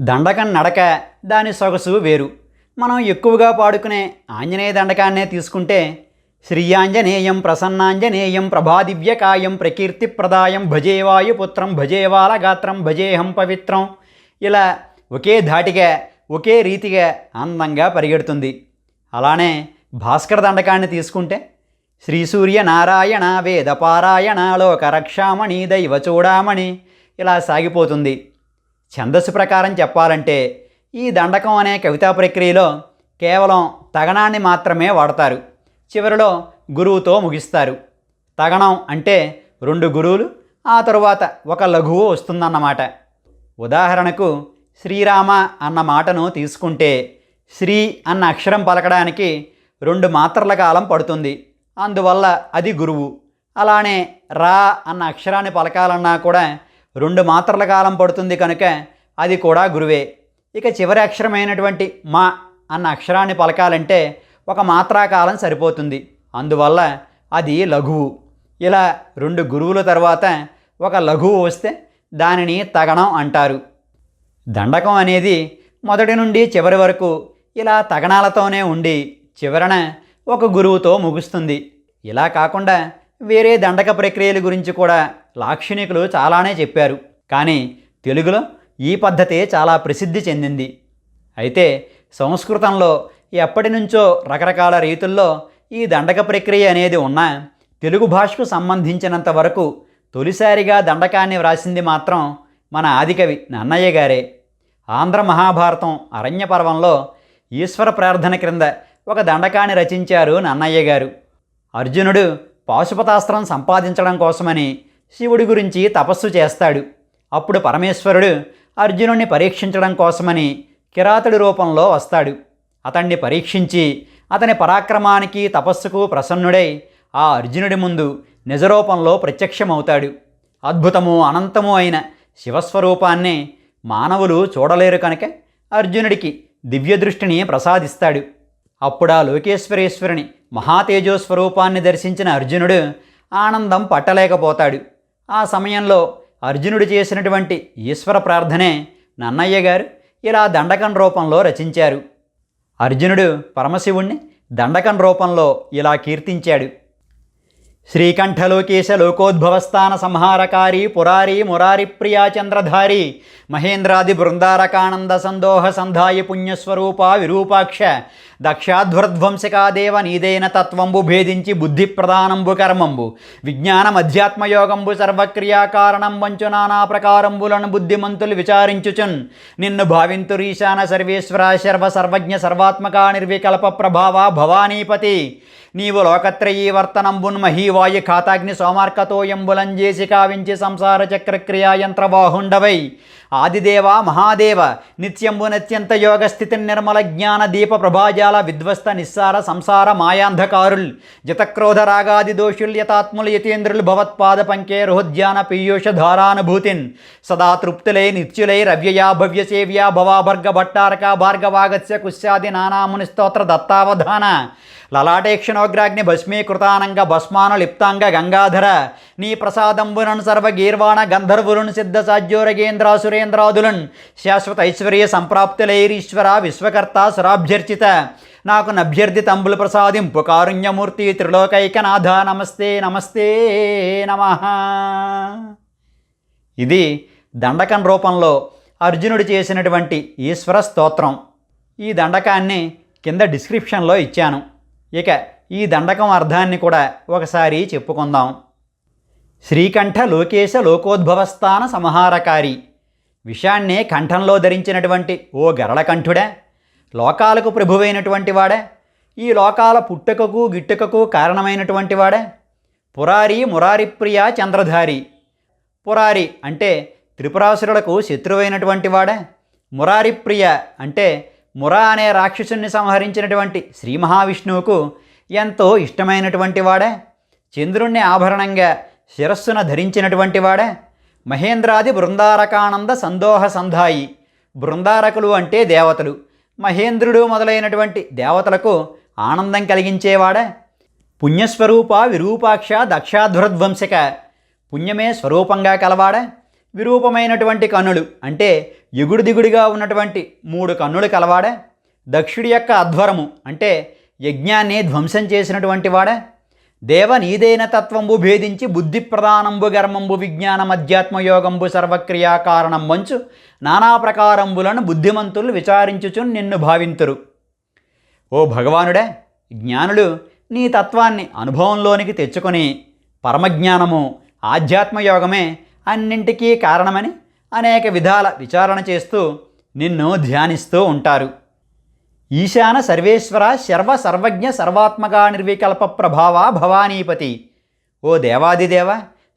దండకం నడక దాని సొగసు వేరు. మనం ఎక్కువగా పాడుకునే ఆంజనేయ దండకాన్నే తీసుకుంటే శ్రీయాంజనేయం ప్రసన్నాంజనేయం ప్రభాదివ్యకాయం ప్రకీర్తిప్రదాయం భజేవాయుపుత్రం భజేవాల గాత్రం భజేహం పవిత్రం. ఇలా ఒకే ధాటిగా ఒకే రీతిగా అందంగా పరిగెడుతుంది. అలానే భాస్కర దండకాన్ని తీసుకుంటే శ్రీ సూర్య నారాయణ వేద పారాయణ లోక రక్షామణి దైవ చూడామణి ఇలా సాగిపోతుంది. ఛందస్సు ప్రకారం చెప్పాలంటే ఈ దండకం అనే కవితా ప్రక్రియలో కేవలం తగణాన్ని మాత్రమే వాడతారు. చివరిలో గురువుతో ముగిస్తారు. తగణం అంటే రెండు గురువులు ఆ తరువాత ఒక లఘువు వస్తుందన్నమాట. ఉదాహరణకు శ్రీరామ అన్న మాటను తీసుకుంటే శ్రీ అన్న అక్షరం పలకడానికి రెండు మాత్రల కాలం పడుతుంది. అందువల్ల అది గురువు. అలానే రా అన్న అక్షరాన్ని పలకాలన్నా కూడా రెండు మాత్రల కాలం పడుతుంది కనుక అది కూడా గురువే. ఇక చివరి అక్షరమైనటువంటి మా అన్న అక్షరాన్ని పలకాలంటే ఒక మాత్రాకాలం సరిపోతుంది. అందువల్ల అది లఘువు. ఇలా రెండు గురువుల తర్వాత ఒక లఘువు వస్తే దానిని తగణం అంటారు. దండకం అనేది మొదటి నుండి చివరి వరకు ఇలా తగణాలతోనే ఉండి చివరన ఒక గురువుతో ముగుస్తుంది. ఇలా కాకుండా వేరే దండక ప్రక్రియల గురించి కూడా లాక్షణికులు చాలానే చెప్పారు. కానీ తెలుగులో ఈ పద్ధతే చాలా ప్రసిద్ధి చెందింది. అయితే సంస్కృతంలో ఎప్పటి నుంచో రకరకాల రీతుల్లో ఈ దండక ప్రక్రియ అనేది ఉన్నా తెలుగు భాషకు సంబంధించినంత వరకు తొలిసారిగా దండకాన్ని వ్రాసింది మాత్రం మన ఆదికవి నన్నయ్య గారే. ఆంధ్ర మహాభారతం అరణ్య పర్వంలో ఈశ్వర ప్రార్థన క్రింద ఒక దండకాన్ని రచించారు నన్నయ్య గారు. అర్జునుడు పాశుపతాస్త్రం సంపాదించడం కోసమని శివుడి గురించి తపస్సు చేస్తాడు. అప్పుడు పరమేశ్వరుడు అర్జునుడిని పరీక్షించడం కోసమని కిరాతుడి రూపంలో వస్తాడు. అతన్ని పరీక్షించి అతని పరాక్రమానికి తపస్సుకు ప్రసన్నుడై ఆ అర్జునుడి ముందు నిజరూపంలో ప్రత్యక్షమవుతాడు. అద్భుతము అనంతము అయిన శివస్వరూపాన్ని మానవులు చూడలేరు కనుక అర్జునుడికి దివ్యదృష్టిని ప్రసాదిస్తాడు. అప్పుడా లోకేశ్వరేశ్వరుని మహాతేజో స్వరూపాన్ని దర్శించిన అర్జునుడు ఆనందం పట్టలేకపోతాడు. ఆ సమయంలో అర్జునుడు చేసినటువంటి ఈశ్వర ప్రార్థనే నన్నయ్య గారు ఇలా దండకం రూపంలో రచించారు. అర్జునుడు పరమశివుణ్ణి దండకం రూపంలో ఇలా కీర్తించాడు. శ్రీకంఠలోకేశ లోకోద్భవస్థాన సంహారకారి పురారి మురారి ప్రియా చంద్రధారి మహేంద్రాది బృందారకానంద సందోహ సంధాయ పుణ్యస్వరూప విరూపాక్ష దక్షాధ్వర్ధ్వంసకాదేవ నీదైన తత్వంబు భేదించి బుద్ధి ప్రధానంబు కర్మంబు విజ్ఞానం అధ్యాత్మయోగంబు సర్వక్రియాకారణం వంచు నానా ప్రకారంబులను బుద్ధిమంతులు విచారించుచున్ నిన్ను భావింతురీశాన సర్వేశ్వర సర్వ సర్వజ్ఞ సర్వాత్మక నిర్వికల్ప ప్రభావ భవానీపతి. నీవు లోకత్రయీ వర్తనంబున్ మహీవాయు ఖాతాగ్ని సోమార్కతోయంబులంజేసి కావించి సంసార చక్రక్రియా యంత్రవాహుండవై ఆదిదేవ మహాదేవ నిత్యంబు నిత్యంత యోగ స్థితి నిర్మల జ్ఞాన దీప ప్రభాజాల విధ్వస్త నిస్సార సంసార మాయాంధకారుల్. జతక్రోధ రాగాది దోషుల్ యతాత్ములు యతేంద్రులు భవత్పాద పంకే రుహుధ్యాన పీయూష ధారానుభూతిన్. సదా తృప్తులై నిత్యులై రవ్యయా భవ్య సేవ్యా భవాభర్గ భట్టారక భార్గవాగత్య కుశ్యాది నానాముని స్తోత్ర దత్తావధాన. లలాటేక్షణోగ్రాగ్ని భస్మీకృతానంగ భస్మాన లిప్తాంగ గంగాధర. నీ ప్రసాదంబునన్ సర్వ గీర్వాణ గంధర్వులను సిద్ధ సాధ్యోరగేంద్రాసురేంద్రాదులన్ శాశ్వత ఐశ్వర్య సంప్రాప్తులైరీశ్వర విశ్వకర్త సురాభ్యర్చిత నాకు నభ్యర్థి తంబులు ప్రసాదింపు కారుణ్యమూర్తి త్రిలోకైకనాథ. నమస్తే నమస్తే నమ. ఇది దండకం రూపంలో అర్జునుడు చేసినటువంటి ఈశ్వర స్తోత్రం. ఈ దండకాన్ని కింద డిస్క్రిప్షన్లో ఇచ్చాను. ఇక ఈ దండకం అర్థాన్ని కూడా ఒకసారి చెప్పుకుందాం. శ్రీకంఠ లోకేశ లోకోద్భవస్థాన సంహారకారి. విషాన్నే కంఠంలో ధరించినటువంటి ఓ గరళకంఠుడే. లోకాలకు ప్రభువైనటువంటి వాడే. ఈ లోకాల పుట్టుకకు గిట్టుకకు కారణమైనటువంటి వాడే. పురారి మురారిప్రియ చంద్రధారి. పురారి అంటే త్రిపురాసురులకు శత్రువైనటువంటి వాడే. మురారిప్రియ అంటే మురా అనే రాక్షసుని సంహరించినటువంటి శ్రీ మహావిష్ణువుకు ఎంతో ఇష్టమైనటువంటి వాడే. చంద్రుణ్ణి ఆభరణంగా శిరస్సున ధరించినటువంటి వాడే. మహేంద్రాది బృందారకానంద సందోహ సంధాయి. బృందారకులు అంటే దేవతలు. మహేంద్రుడు మొదలైనటువంటి దేవతలకు ఆనందం కలిగించేవాడే. పుణ్యస్వరూప విరూపాక్ష దక్షాధ్వరధ్వంసక పుణ్యమే స్వరూపంగా కలవాడ. విరూపమైనటువంటి కనులు అంటే ఎగుడు దిగుడుగా ఉన్నటువంటి మూడు కన్నులు కలవాడా దక్షుడి యొక్క అధ్వరము అంటే యజ్ఞాన్ని ధ్వంసం చేసినటువంటి వాడే దేవ నీదైన తత్వంబు భేదించి బుద్ధి ప్రధానంబు గర్మంబు విజ్ఞానం అధ్యాత్మయోగంబు సర్వక్రియా కారణం మంచు నానా ప్రకారంబులను బుద్ధిమంతులు విచారించుచు నిన్ను భావింతురు. ఓ భగవానుడే జ్ఞానులు నీ తత్వాన్ని అనుభవంలోనికి తెచ్చుకొని పరమజ్ఞానము ఆధ్యాత్మయోగమే అన్నింటికీ కారణమని అనేక విధాల విచారణ చేస్తూ నిన్ను ధ్యానిస్తూ ఉంటారు. ఈశాన సర్వేశ్వర శర్వ సర్వజ్ఞ సర్వాత్మగా నిర్వికల్ప ప్రభావ భవానీపతి. ఓ దేవాదిదేవ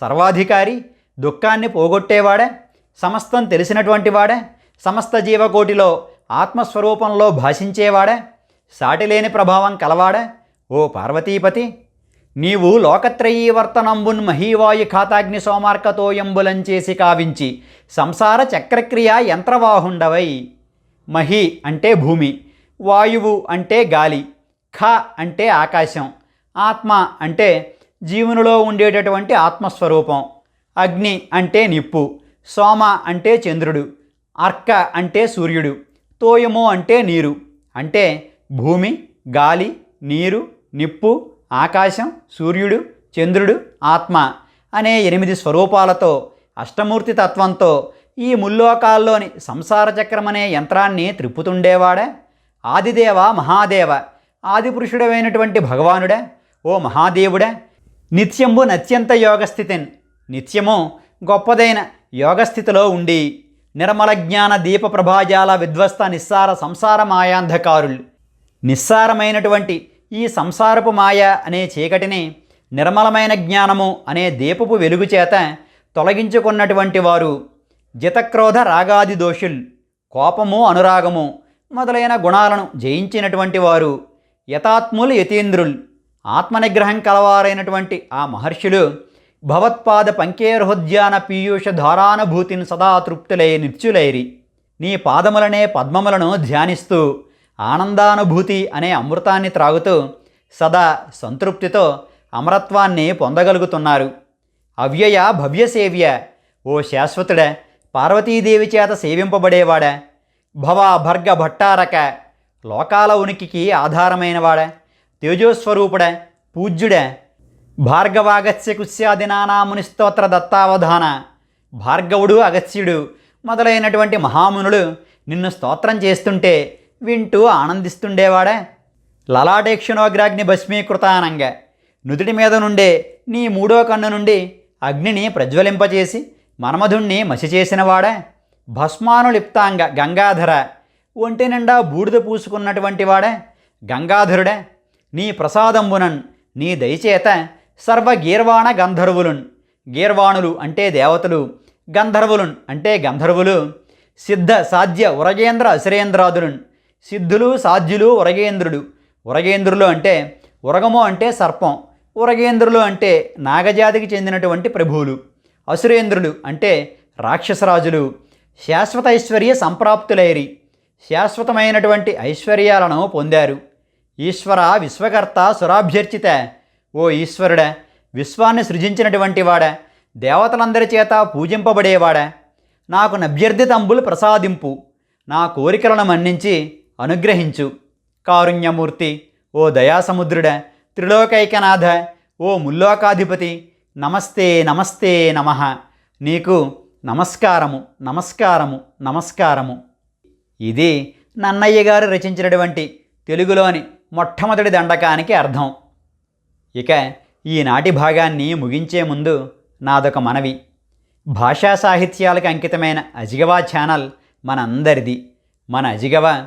సర్వాధికారి దుఃఖాన్ని పోగొట్టేవాడే సమస్తం తెలిసినటువంటి వాడే సమస్త జీవకోటిలో ఆత్మస్వరూపంలో భాషించేవాడే సాటిలేని ప్రభావం కలవాడే ఓ పార్వతీపతి నీవు లోకత్రయీవర్తనంబున్ మహీవాయు ఖాతాగ్ని సోమార్కతోయంబులంచేసి కావించి సంసార చక్రక్రియ యంత్రవాహుండవై. మహి అంటే భూమి వాయువు అంటే గాలి ఖ అంటే ఆకాశం ఆత్మ అంటే జీవునిలో ఉండేటటువంటి ఆత్మస్వరూపం అగ్ని అంటే నిప్పు సోమ అంటే చంద్రుడు అర్క అంటే సూర్యుడు తోయము అంటే నీరు అంటే భూమి గాలి నీరు నిప్పు ఆకాశం సూర్యుడు చంద్రుడు ఆత్మ అనే ఎనిమిది స్వరూపాలతో అష్టమూర్తి తత్వంతో ఈ ముల్లోకాల్లోని సంసార చక్రం అనే యంత్రాన్ని త్రిప్పుతుండేవాడే. ఆదిదేవ మహాదేవ ఆదిపురుషుడమైనటువంటి భగవానుడే. ఓ మహాదేవుడే నిత్యంబు నత్యంత యోగస్థితిన్. నిత్యము గొప్పదైన యోగస్థితిలో ఉండి నిర్మల జ్ఞాన దీప ప్రభాజాల విధ్వస్త నిస్సార సంసార మాయాంధకారులు. నిస్సారమైనటువంటి ఈ సంసారపు మాయ అనే చీకటిని నిర్మలమైన జ్ఞానము అనే దీపపు వెలుగు చేత తొలగించుకున్నటువంటి వారు జితక్రోధ రాగాది దోషుల్ కోపము అనురాగము మొదలైన గుణాలను జయించినటువంటి వారు యథాత్ములు యతీంద్రుల్ ఆత్మనిగ్రహం కలవారైనటువంటి ఆ మహర్షులు భవత్పాద పంకేర్హోద్యాన పీయూష ధారానుభూతిని సదా తృప్తులై నిత్యులైరి. నీ పాదములనే పద్మములను ధ్యానిస్తూ ఆనందానుభూతి అనే అమృతాన్ని త్రాగుతూ సదా సంతృప్తితో అమరత్వాన్ని పొందగలుగుతున్నారు. అవ్యయ భవ్యసేవ్య ఓ శాశ్వతుడ పార్వతీదేవి చేత సేవింపబడేవాడ భవ భర్గ భట్టారక లోకాల ఉనికికి ఆధారమైనవాడ తేజోస్వరూపుడ పూజ్యుడ భార్గవాగస్య కుస్యాదినానాముని స్తోత్ర దత్తావధాన భార్గవుడు అగత్స్యుడు మొదలైనటువంటి మహామునులు నిన్ను స్తోత్రం చేస్తుంటే వింటూ ఆనందిస్తుండేవాడా. లలాటేక్షణోగ్రాగ్ని భస్మీకృతానంగ. నుదుటి మీద నుండే నీ మూడో కన్ను నుండి అగ్నిని ప్రజ్వలింపచేసి మన్మధుణ్ణి మసి చేసినవాడా భస్మానులిప్తాంగ గంగాధర ఒంటి నిండా బూడిద పూసుకున్నటువంటి వాడే గంగాధరుడే నీ ప్రసాదంబునన్ నీ దయచేత సర్వ గీర్వాణ గంధర్వులున్. గీర్వాణులు అంటే దేవతలు గంధర్వులున్ అంటే గంధర్వులు. సిద్ధ సాధ్య ఉరగేంద్ర అసురేంద్రాదులున్ సిద్ధులు సాధ్యులు ఉరగేంద్రుడు ఉరగేంద్రులు అంటే ఉరగము అంటే సర్పం. ఉరగేంద్రులు అంటే నాగజాతికి చెందినటువంటి ప్రభువులు. అసురేంద్రులు అంటే రాక్షసరాజులు. శాశ్వత ఐశ్వర్య సంప్రాప్తులైరి. శాశ్వతమైనటువంటి ఐశ్వర్యాలను పొందారు. ఈశ్వర విశ్వకర్త సురాభ్యర్చిత. ఓ ఈశ్వరుడ విశ్వాన్ని సృజించినటువంటి వాడ దేవతలందరి చేత పూజింపబడేవాడ. నాకు నభ్యర్థితంబులు ప్రసాదింపు. నా కోరికలను మన్నించి అనుగ్రహించు. కారుణ్యమూర్తి ఓ దయాసముద్రుడ త్రిలోకైకనాథ ఓ ముల్లోకాధిపతి నమస్తే నమస్తే నమః. నీకు నమస్కారము నమస్కారము నమస్కారము. ఇది నన్నయ్య గారు రచించినటువంటి తెలుగులోని మొట్టమొదటి దండకానికి అర్థం. ఇక ఈనాటి భాగాన్ని ముగించే ముందు నాదొక మనవి. భాషా సాహిత్యాలకు అంకితమైన అజిగవా ఛానల్ మనందరిది. మన అజిగవ